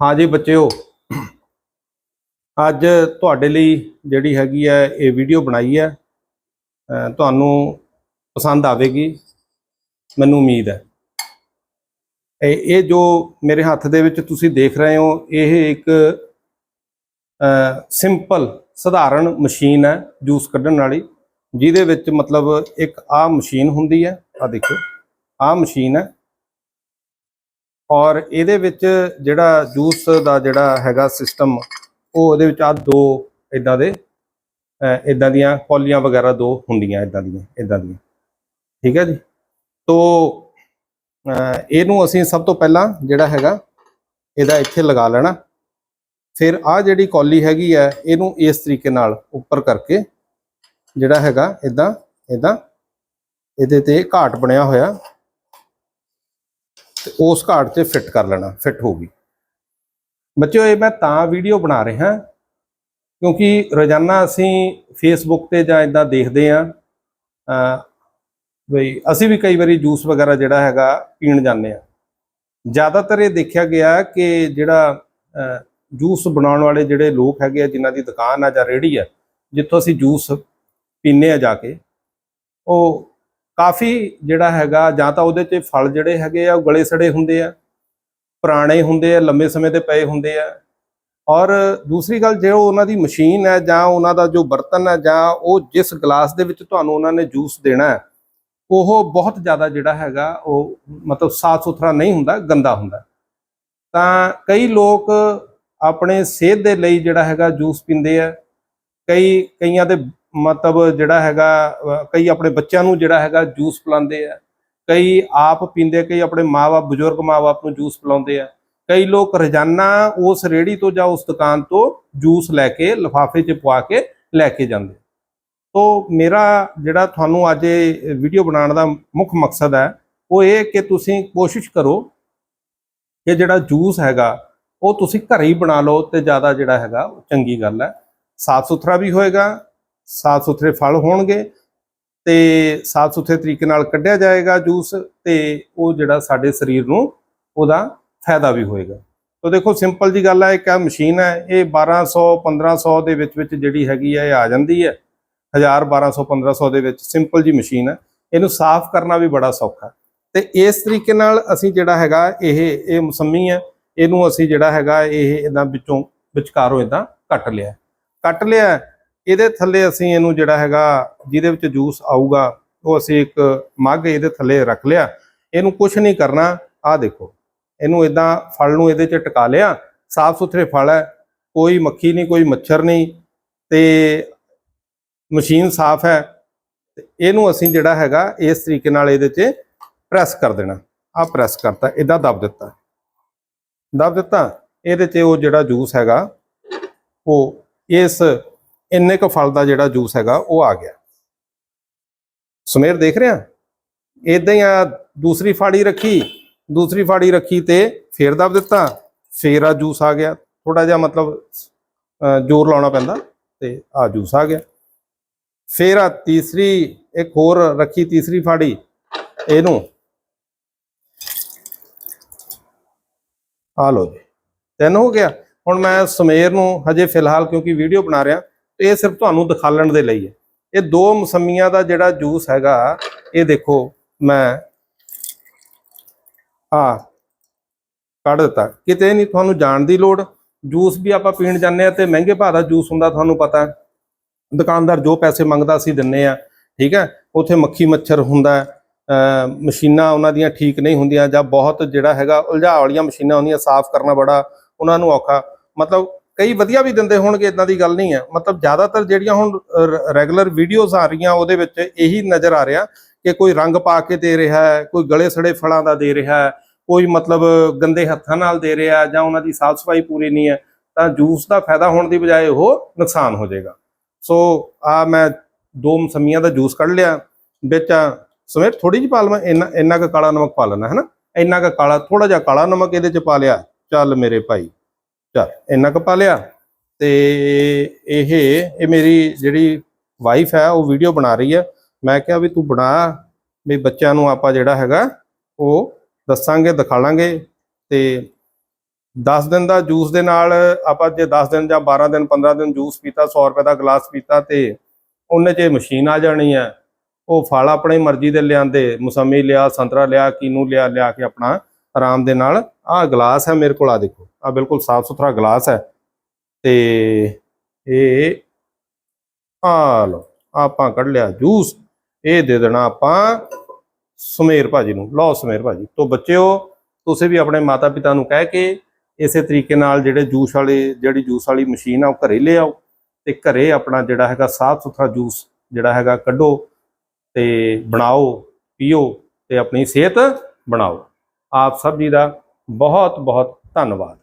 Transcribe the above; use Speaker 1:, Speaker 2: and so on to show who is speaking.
Speaker 1: ਹਾਂ ਜੀ ਬੱਚਿਓ, ਅੱਜ ਤੁਹਾਡੇ ਲਈ ਜਿਹੜੀ ਹੈਗੀ ਹੈ ਇਹ ਵੀਡੀਓ ਬਣਾਈ ਹੈ ਤੁਹਾਨੂੰ ਪਸੰਦ ਆਵੇਗੀ, ਮੈਨੂੰ ਉਮੀਦ ਹੈ। ਇਹ ਇਹ ਜੋ ਮੇਰੇ ਹੱਥ ਦੇ ਵਿੱਚ ਤੁਸੀਂ ਦੇਖ ਰਹੇ ਹੋ, ਇਹ ਇੱਕ ਸਿੰਪਲ ਸਧਾਰਨ ਮਸ਼ੀਨ ਹੈ, ਜੂਸ ਕੱਢਣ ਵਾਲੀ, ਜਿਹਦੇ ਵਿੱਚ ਮਤਲਬ ਇੱਕ ਆ ਮਸ਼ੀਨ ਹੁੰਦੀ ਹੈ ਆ ਦੇਖੋ ਆਹ ਮਸ਼ੀਨ ਹੈ। ਔਰ ਇਹਦੇ ਵਿੱਚ ਜਿਹੜਾ ਜੂਸ ਦਾ ਜਿਹੜਾ ਹੈਗਾ ਸਿਸਟਮ ਉਹ ਉਹਦੇ ਵਿੱਚ ਆ ਦੋ ਇਦਾਂ ਦੇ ਇਦਾਂ ਦੀਆਂ ਕੌਲੀਆਂ ਵਗੈਰਾ ਦੋ ਹੁੰਦੀਆਂ ਇਦਾਂ ਦੀਆਂ ਇਦਾਂ ਦੀਆਂ। ਠੀਕ ਹੈ ਜੀ? ਤੋ ਇਹਨੂੰ ਅਸੀਂ ਸਭ ਤੋਂ ਪਹਿਲਾਂ ਜਿਹੜਾ ਹੈਗਾ, ਇਹਦਾ ਇੱਥੇ ਲਗਾ ਲੈਣਾ। ਫਿਰ ਆ ਜਿਹੜੀ ਕੌਲੀ ਹੈਗੀ ਹੈ, ਇਹਨੂੰ ਇਸ ਤਰੀਕੇ ਨਾਲ ਉੱਪਰ ਕਰਕੇ ਜਿਹੜਾ ਹੈਗਾ ਇਦਾਂ ਇਦਾਂ ਇਹਦੇ ਤੇ ਘਾਟ ਬਣਿਆ ਹੋਇਆ। ਤੇ ਉਸ ਘਾਟ 'ਤੇ ਫਿੱਟ ਕਰ ਲੈਣਾ ਫਿੱਟ ਹੋਊਗੀ ਬੱਚਿਓ, ਇਹ ਮੈਂ ਤਾਂ ਵੀਡੀਓ ਬਣਾ ਰਿਹਾ, ਕਿਉਂਕਿ ਰੋਜ਼ਾਨਾ ਅਸੀਂ ਫੇਸਬੁੱਕ ਤੇ ਜਾਂ ਇਦਾਂ ਦੇਖਦੇ ਆ ਬਈ ਅਸੀਂ ਵੀ ਕਈ ਵਾਰੀ ਜੂਸ ਵਗੈਰਾ ਜਿਹੜਾ ਹੈਗਾ ਪੀਣ ਜਾਂਦੇ ਆ ਜ਼ਿਆਦਾਤਰ ਇਹ ਦੇਖਿਆ ਗਿਆ ਕਿ ਜਿਹੜਾ ਜੂਸ ਬਣਾਉਣ ਵਾਲੇ ਜਿਹੜੇ ਲੋਕ ਹੈਗੇ ਆ, ਜਿਨ੍ਹਾਂ ਦੀ ਦੁਕਾਨ ਆ ਜਾਂ ਰੇਹੜੀ ਆ, ਜਿੱਥੋਂ ਅਸੀਂ ਜੂਸ ਪੀਨੇ ਆ ਜਾ ਕੇ, ਉਹ ਕਾਫੀ ਜਿਹੜਾ ਹੈਗਾ, ਜਾਂ ਤਾਂ ਉਹਦੇ 'ਚ ਫਲ ਜਿਹੜੇ ਹੈਗੇ ਆ, ਉਹ ਗਲੇ ਸੜੇ ਹੁੰਦੇ ਆ, ਪੁਰਾਣੇ ਹੁੰਦੇ ਆ, ਲੰਮੇ ਸਮੇਂ ਤੇ ਪਏ ਹੁੰਦੇ ਆ। ਔਰ ਦੂਸਰੀ ਗੱਲ, ਜੇ ਉਹਨਾਂ ਦੀ ਮਸ਼ੀਨ ਹੈ, ਜਾਂ ਉਹਨਾਂ ਦਾ ਜੋ ਬਰਤਨ ਹੈ, ਜਾਂ ਉਹ ਜਿਸ ਗਲਾਸ ਦੇ ਵਿੱਚ ਤੁਹਾਨੂੰ ਉਹਨਾਂ ਨੇ ਜੂਸ ਦੇਣਾ ਹੈ, ਉਹ ਬਹੁਤ ਜ਼ਿਆਦਾ ਜਿਹੜਾ ਹੈਗਾ, ਉਹ ਮਤਲਬ ਸਾਫ਼ ਸੁਥਰਾ ਨਹੀਂ ਹੁੰਦਾ, ਗੰਦਾ ਹੁੰਦਾ। ਤਾਂ ਕਈ ਲੋਕ ਆਪਣੇ ਸਿਹਤ ਦੇ ਲਈ ਜਿਹੜਾ ਹੈਗਾ ਜੂਸ ਪੀਂਦੇ ਆ, ਕਈ, ਕਈਆਂ ਦੇ ਮਤਲਬ ਜਿਹੜਾ ਹੈਗਾ ਕਈ ਆਪਣੇ ਬੱਚਿਆਂ ਨੂੰ ਜਿਹੜਾ ਹੈਗਾ ਜੂਸ ਪਿਲਾਉਂਦੇ ਆ। ਕਈ ਆਪ ਪੀਂਦੇ, ਕਈ ਆਪਣੇ ਮਾਪੇ ਬਜ਼ੁਰਗ ਮਾਪੇ ਨੂੰ ਜੂਸ ਪਿਲਾਉਂਦੇ ਆ। ਕਈ ਲੋਕ ਰੋਜ਼ਾਨਾ ਉਸ ਰੇੜੀ ਤੋਂ ਜਾਂ ਉਸ ਦੁਕਾਨ ਤੋਂ ਜੂਸ ਲੈ ਕੇ, ਲਿਫਾਫੇ 'ਚ ਪਵਾ ਕੇ ਲੈ ਕੇ ਜਾਂਦੇ ਤੋ ਮੇਰਾ ਜਿਹੜਾ ਤੁਹਾਨੂੰ ਅੱਜ ਇਹ ਵੀਡੀਓ ਬਣਾਉਣ ਦਾ ਮੁੱਖ ਮਕਸਦ ਹੈ, ਉਹ ਇਹ ਕਿ ਤੁਸੀਂ ਕੋਸ਼ਿਸ਼ ਕਰੋ ਕਿ ਜਿਹੜਾ ਜੂਸ ਹੈਗਾ, ਉਹ ਤੁਸੀਂ ਘਰੇ ਹੀ ਬਣਾ ਲਓ ਤੇ ਜ਼ਿਆਦਾ ਜਿਹੜਾ ਹੈਗਾ ਚੰਗੀ ਗੱਲ ਹੈ। ਸਾਫ਼ ਸੁਥਰਾ ਵੀ ਹੋਏਗਾ ਸਾਫ਼ ਸੁਥਰੇ ਫਲ ਹੋਣਗੇ ਤੇ ਸਾਫ਼ ਸੁਥਰੇ ਤਰੀਕੇ ਨਾਲ ਕੱਢਿਆ ਜਾਏਗਾ ਜੂਸ ਤੇ ਉਹ ਜਿਹੜਾ ਸਾਡੇ ਸਰੀਰ ਨੂੰ ਉਹਦਾ ਫਾਇਦਾ ਵੀ ਹੋਏਗਾ। ਤੋ ਦੇਖੋ ਸਿੰਪਲ ਜੀ ਗੱਲ ਹੈ ਇੱਕ ਆ ਮਸ਼ੀਨ ਹੈ ਇਹ 1200 1500 ਦੇ ਵਿੱਚ ਵਿੱਚ ਜਿਹੜੀ ਹੈਗੀ ਹੈ ਇਹ ਆ ਜਾਂਦੀ ਹੈ 1000 1200 1500 ਦੇ ਵਿੱਚ ਸਿੰਪਲ ਜੀ ਮਸ਼ੀਨ ਹੈ ਇਹਨੂੰ ਸਾਫ਼ ਕਰਨਾ ਵੀ ਬੜਾ ਸੌਖਾ। ਤੇ ਇਸ ਤਰੀਕੇ ਨਾਲ ਅਸੀਂ ਜਿਹੜਾ ਹੈਗਾ, ਇਹ ਇਹ ਮਸੰਮੀ ਹੈ ਇਹਨੂੰ ਅਸੀਂ ਜਿਹੜਾ ਹੈਗਾ, ਇਹ ਇਦਾਂ ਵਿੱਚੋਂ ਵਿਚਕਾਰੋਂ ਇਦਾਂ ਕੱਟ ਲਿਆ। ਕੱਟ ਲਿਆ ਇਹਦੇ ਥੱਲੇ ਅਸੀਂ ਇਹਨੂੰ ਜਿਹੜਾ ਹੈਗਾ, ਜਿਹਦੇ ਵਿੱਚ ਜੂਸ ਆਊਗਾ, ਉਹ ਅਸੀਂ ਇੱਕ ਮੱਗ ਇਹਦੇ ਥੱਲੇ ਰੱਖ ਲਿਆ। ਇਹਨੂੰ ਕੁਝ ਨਹੀਂ ਕਰਨਾ, ਆਹ ਦੇਖੋ। ਇਹਨੂੰ ਇਦਾਂ ਫਲ ਨੂੰ ਇਹਦੇ 'ਚ ਟਿਕਾ ਲਿਆ। ਸਾਫ਼ ਸੁਥਰੇ ਫਲ ਹੈ, ਕੋਈ ਮੱਖੀ ਨਹੀਂ, ਕੋਈ ਮੱਛਰ ਨਹੀਂ, ਤੇ ਮਸ਼ੀਨ ਸਾਫ਼ ਹੈ। ਇਹਨੂੰ ਅਸੀਂ ਜਿਹੜਾ ਹੈਗਾ, ਇਸ ਤਰੀਕੇ ਨਾਲ ਇਹਦੇ 'ਚ ਪ੍ਰੈਸ ਕਰ ਦੇਣਾ। ਆ ਪ੍ਰੈਸ ਕਰਤਾ ਇਦਾਂ ਦਬ ਦਿੱਤਾ। ਦਬ ਦਿੱਤਾ, ਇਹਦੇ 'ਚ ਉਹ ਜਿਹੜਾ ਜੂਸ ਹੈਗਾ, ਉਹ ਇਸ ਇੰਨੇ ਕੁ ਫਲ ਦਾ ਜਿਹੜਾ ਜੂਸ ਹੈਗਾ ਉਹ ਆ ਗਿਆ। ਸੁਮੇਰ ਦੇਖ ਰਿਹਾ? ਇਦਾਂ ਹੀ ਆ, ਦੂਸਰੀ ਫਾੜੀ ਰੱਖੀ, ਦੂਸਰੀ ਫਾੜੀ ਰੱਖੀ ਤੇ ਫੇਰ ਦਬ ਦਿੱਤਾ, ਫੇਰ ਆ ਜੂਸ ਆ ਗਿਆ। ਥੋੜਾ ਜਿਹਾ ਮਤਲਬ ਅਹ ਜ਼ੋਰ ਲਾਉਣਾ ਪੈਂਦਾ ਤੇ ਆ ਜੂਸ ਆ ਗਿਆ। ਫੇਰ ਆ ਤੀਸਰੀ, ਇੱਕ ਹੋਰ ਰੱਖੀ ਤੀਸਰੀ ਫਾੜੀ, ਇਹਨੂੰ। ਆ ਲੋ ਜੀ, ਤਿੰਨ ਹੋ ਗਿਆ। ਹੁਣ ਮੈਂ ਸਮੇਰ ਨੂੰ ਹਜੇ ਫਿਲਹਾਲ ਕਿਉਂਕਿ ਵੀਡੀਓ ਬਣਾ ਰਿਹਾ ਇਹ ਸਿਰਫ ਤੁਹਾਨੂੰ ਦਿਖਾਲਣ ਦੇ ਲਈ ਹੈ। ਇਹ ਦੋ ਮਸੰਮੀਆਂ ਦਾ ਜਿਹੜਾ ਜੂਸ ਹੈਗਾ, ਇਹ ਦੇਖੋ, ਮੈਂ ਆ ਕੱਢ ਦਿੱਤਾ। ਕਿਤੇ ਨਹੀਂ ਤੁਹਾਨੂੰ ਜਾਣ ਦੀ ਲੋੜ। ਜੂਸ ਵੀ ਆਪਾਂ ਪੀਣ ਜਾਂਦੇ ਆ ਤੇ ਮਹਿੰਗੇ ਭਾਅ ਦਾ ਜੂਸ ਹੁੰਦਾ, ਤੁਹਾਨੂੰ ਪਤਾ ਦੁਕਾਨਦਾਰ ਜੋ ਪੈਸੇ ਮੰਗਦਾ, ਅਸੀਂ ਦਿੰਨੇ ਆ ਠੀਕ ਹੈ? ਉੱਥੇ ਮੱਖੀ ਮੱਛਰ ਹੁੰਦਾ ਮਸ਼ੀਨਾਂ ਉਹਨਾਂ ਦੀਆਂ ਠੀਕ ਨਹੀਂ ਹੁੰਦੀਆਂ ਜਾਂ ਬਹੁਤ ਜਿਹੜਾ ਹੈਗਾ ਉਲਝਾ ਵਾਲੀਆਂ ਮਸ਼ੀਨਾਂ ਹੁੰਦੀਆਂ, ਸਾਫ਼ ਕਰਨਾ ਬੜਾ ਉਹਨਾਂ ਨੂੰ ਔਖਾ। ਮਤਲਬ ਕਈ ਵਧੀਆ ਵੀ ਦਿੰਦੇ ਹੋਣਗੇ ਇਦਾਂ ਦੀ ਗੱਲ ਨਹੀਂ ਹੈ। ਮਤਲਬ ਜ਼ਿਆਦਾਤਰ ਜਿਹੜੀਆਂ ਹੁਣ ਰੈਗੂਲਰ ਵੀਡੀਓਜ਼ ਆ ਰਹੀਆਂ, ਉਹਦੇ ਵਿੱਚ ਇਹੀ ਨਜ਼ਰ ਆ ਰਿਹਾ ਕਿ ਕੋਈ ਰੰਗ ਪਾ ਕੇ ਦੇ ਰਿਹਾ ਹੈ, ਕੋਈ ਗਲੇ ਸੜੇ ਫਲਾਂ ਦਾ ਦੇ ਰਿਹਾ ਹੈ, ਕੋਈ ਮਤਲਬ ਗੰਦੇ ਹੱਥਾਂ ਨਾਲ ਦੇ ਰਿਹਾ ਜਾਂ ਉਹਨਾਂ ਦੀ ਸਾਫ਼ ਸਫ਼ਾਈ ਪੂਰੀ ਨਹੀਂ ਹੈ, ਤਾਂ ਜੂਸ ਦਾ ਫਾਇਦਾ ਹੋਣ ਦੀ ਬਜਾਏ ਉਹ ਨੁਕਸਾਨ ਹੋ ਜਾਏਗਾ। ਸੋ ਆ ਮੈਂ ਦੋ ਮਸਮੀਆਂ ਦਾ ਜੂਸ ਕੱਢ ਲਿਆ, ਵਿੱਚ ਸਮੇਤ ਥੋੜੀ ਜਿਹੀ ਪਾ ਲਵਾਂ, ਇੰਨਾ ਇੰਨਾ ਕੁ ਕਾਲਾ ਨਮਕ ਪਾ ਲੈਣਾ ਹੈ ਨਾ ਇੰਨਾ ਕੁ ਕਾਲਾ ਥੋੜਾ ਜਿਹਾ ਕਾਲਾ ਨਮਕ ਇਹਦੇ ਚ ਪਾ ਲਿਆ, ਚੱਲ ਮੇਰੇ ਭਾਈ। ਚੱਲ, ਇੰਨਾ ਕੁ ਪਾ ਲਿਆ। ਤੇ ਇਹ ਇਹ ਮੇਰੀ ਜਿਹੜੀ ਵਾਈਫ ਹੈ, ਉਹ ਵੀਡੀਓ ਬਣਾ ਰਹੀ ਹੈ। ਮੈਂ ਕਿਹਾ ਵੀ ਤੂੰ ਬਣਾ, ਵੀ ਬੱਚਿਆਂ ਨੂੰ ਆਪਾਂ ਜਿਹੜਾ ਹੈਗਾ, ਉਹ ਦੱਸਾਂਗੇ, ਦਿਖਾਲਾਂਗੇ। ਤੇ 10 ਦਿਨ ਦਾ ਜੂਸ ਦੇ ਨਾਲ ਆਪਾਂ ਜੇ 10 ਦਿਨ ਜਾਂ 12 ਦਿਨ 15 ਦਿਨ ਜੂਸ ਪੀਤਾ 100 ਰੁਪਏ ਦਾ ਗਲਾਸ ਪੀਤਾ ਤੇ ਉਹਨੇ 'ਚ ਮਸ਼ੀਨ ਆ ਜਾਣੀ ਹੈ, ਉਹ ਫਲ ਆਪਣੀ ਮਰਜ਼ੀ ਦੇ ਲਿਆਂਦੇ, ਮੌਸਮੀ ਲਿਆ, ਸੰਤਰਾ ਲਿਆ, ਕੀਨੂ ਲਿਆ ਲਿਆ ਕੇ ਆਪਣਾ ਆਰਾਮ ਦੇ ਨਾਲ, ਆਹ ਗਲਾਸ ਹੈ ਮੇਰੇ ਕੋਲ ਆ ਦੇਖੋ ਆ ਬਿਲਕੁਲ ਸਾਫ਼ ਸੁਥਰਾ ਗਲਾਸ ਹੈ। ਤੇ ਇਹ ਆ ਲਓ, ਆਪਾਂ ਕੱਢ ਲਿਆ ਜੂਸ, ਇਹ ਦੇ ਦੇਣਾ ਆਪਾਂ ਸਮੇਰ ਭਾਜੀ ਨੂੰ। ਲਓ ਸਮੇਰ ਭਾਜੀ, ਤੋਂ ਬੱਚਿਓ, ਤੁਸੀਂ ਵੀ ਆਪਣੇ ਮਾਤਾ ਪਿਤਾ ਨੂੰ ਕਹਿ ਕੇ ਇਸੇ ਤਰੀਕੇ ਨਾਲ ਜਿਹੜੇ ਜੂਸ ਵਾਲੇ, ਜਿਹੜੀ ਜੂਸ ਵਾਲੀ ਮਸ਼ੀਨ ਆ, ਉਹ ਘਰੇ ਲੈ ਆਓ ਤੇ ਘਰੇ ਆਪਣਾ ਜਿਹੜਾ ਹੈਗਾ ਸਾਫ਼ ਸੁਥਰਾ ਜੂਸ ਜਿਹੜਾ ਹੈਗਾ ਕੱਢੋ ਤੇ ਬਣਾਓ, ਪੀਓ ਤੇ ਆਪਣੀ ਸਿਹਤ ਬਣਾਓ। ਆਪ ਸਭ ਜੀ ਦਾ ਬਹੁਤ ਬਹੁਤ ਧੰਨਵਾਦ।